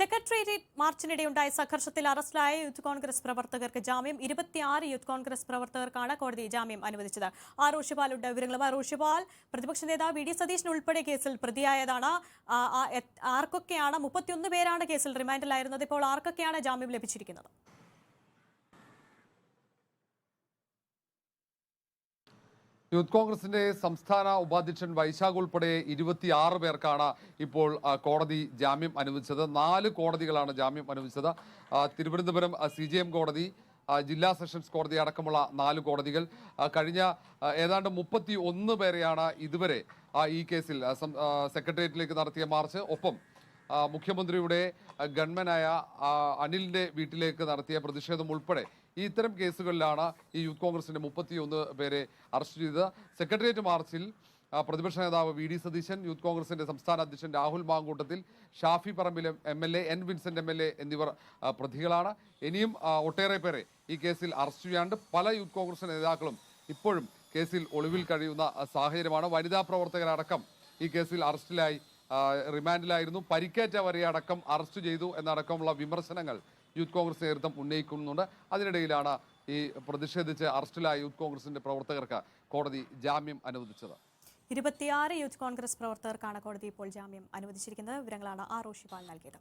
Secretariat മാർച്ചിനിടെയുണ്ടായ സംഘർഷത്തിൽ അറസ്റ്റിലായ youth Congress പ്രവർത്തകർക്ക് ജാമ്യം. ഇരുപത്തിയാറ് യൂത്ത് കോൺഗ്രസ് പ്രവർത്തകർക്കാണ് കോടതി ജാമ്യം അനുവദിച്ചത്. ആർ ഋഷിപാലുണ്ട് വിവരങ്ങളും. ആർ ഋഷിപാൽ പ്രതിപക്ഷ നേതാവ് വി ഡി സതീശൻ ഉൾപ്പെടെ കേസിൽ പ്രതിയായതാണ്. ആർക്കൊക്കെയാണ് മുപ്പത്തിയൊന്ന് പേരാണ് കേസിൽ റിമാൻഡിലായിരുന്നത്. ഇപ്പോൾ ആർക്കൊക്കെയാണ് ജാമ്യം ലഭിച്ചിരിക്കുന്നത്? യൂത്ത് കോൺഗ്രസിന്റെ സംസ്ഥാന ഉപാധ്യക്ഷൻ വൈശാഖ് ഉൾപ്പെടെ ഇരുപത്തിയാറ് പേർക്കാണ് ഇപ്പോൾ കോടതി ജാമ്യം അനുവദിച്ചത്. നാല് കോടതികളാണ് ജാമ്യം അനുവദിച്ചത്. തിരുവനന്തപുരം സി കോടതി ജില്ലാ സെഷൻസ് കോടതി അടക്കമുള്ള നാല് കോടതികൾ. കഴിഞ്ഞ ഏതാണ്ട് മുപ്പത്തി ഒന്ന് പേരെയാണ് ഇതുവരെ ഈ കേസിൽ സെക്രട്ടേറിയറ്റിലേക്ക് നടത്തിയ മാർച്ച്. ഒപ്പം മുഖ്യമന്ത്രിയുടെ ഗൺമനായ അനിലിന്റെ വീട്ടിലേക്ക് നടത്തിയ പ്രതിഷേധം ഉൾപ്പെടെ ഈ ഇത്തരം കേസുകളിലാണ് ഈ യൂത്ത് കോൺഗ്രസിന്റെ മുപ്പത്തിയൊന്ന് പേരെ അറസ്റ്റ് ചെയ്തത്. സെക്രട്ടേറിയറ്റ് മാർച്ചിൽ പ്രതിപക്ഷ നേതാവ് വി ഡി സതീശൻ യൂത്ത് കോൺഗ്രസിന്റെ സംസ്ഥാന അധ്യക്ഷൻ Rahul Mamkootathil Shafi Parambil M L A N Vincent M L A എന്നിവർ പ്രതികളാണ്. ഇനിയും ഒട്ടേറെ പേരെ ഈ കേസിൽ അറസ്റ്റ് ചെയ്യാണ്ട് പല യൂത്ത് കോൺഗ്രസ് നേതാക്കളും ഇപ്പോഴും കേസിൽ ഒളിവിൽ കഴിയുന്ന സാഹചര്യമാണ്. വനിതാ പ്രവർത്തകരടക്കം ഈ കേസിൽ അറസ്റ്റിലായി റിമാൻഡിലായിരുന്നു. പരിക്കേറ്റവരെ അടക്കം അറസ്റ്റ് ചെയ്തു എന്നടക്കമുള്ള വിമർശനങ്ങൾ യൂത്ത് കോൺഗ്രസ് നേതൃത്വം ഉന്നയിക്കുന്നുണ്ട്. അതിനിടയിലാണ് ഈ പ്രതിഷേധിച്ച് അറസ്റ്റിലായ യൂത്ത് കോൺഗ്രസിന്റെ പ്രവർത്തകർക്ക് കോടതി ജാമ്യം അനുവദിച്ചത്. ഇരുപത്തിയാറ് യൂത്ത് കോൺഗ്രസ് പ്രവർത്തകർക്കാണ് കോടതി ഇപ്പോൾ ജാമ്യം അനുവദിച്ചിരിക്കുന്നത്. വിവരങ്ങളാണ് ആർ റോഷിപാൽ നൽകിയത്.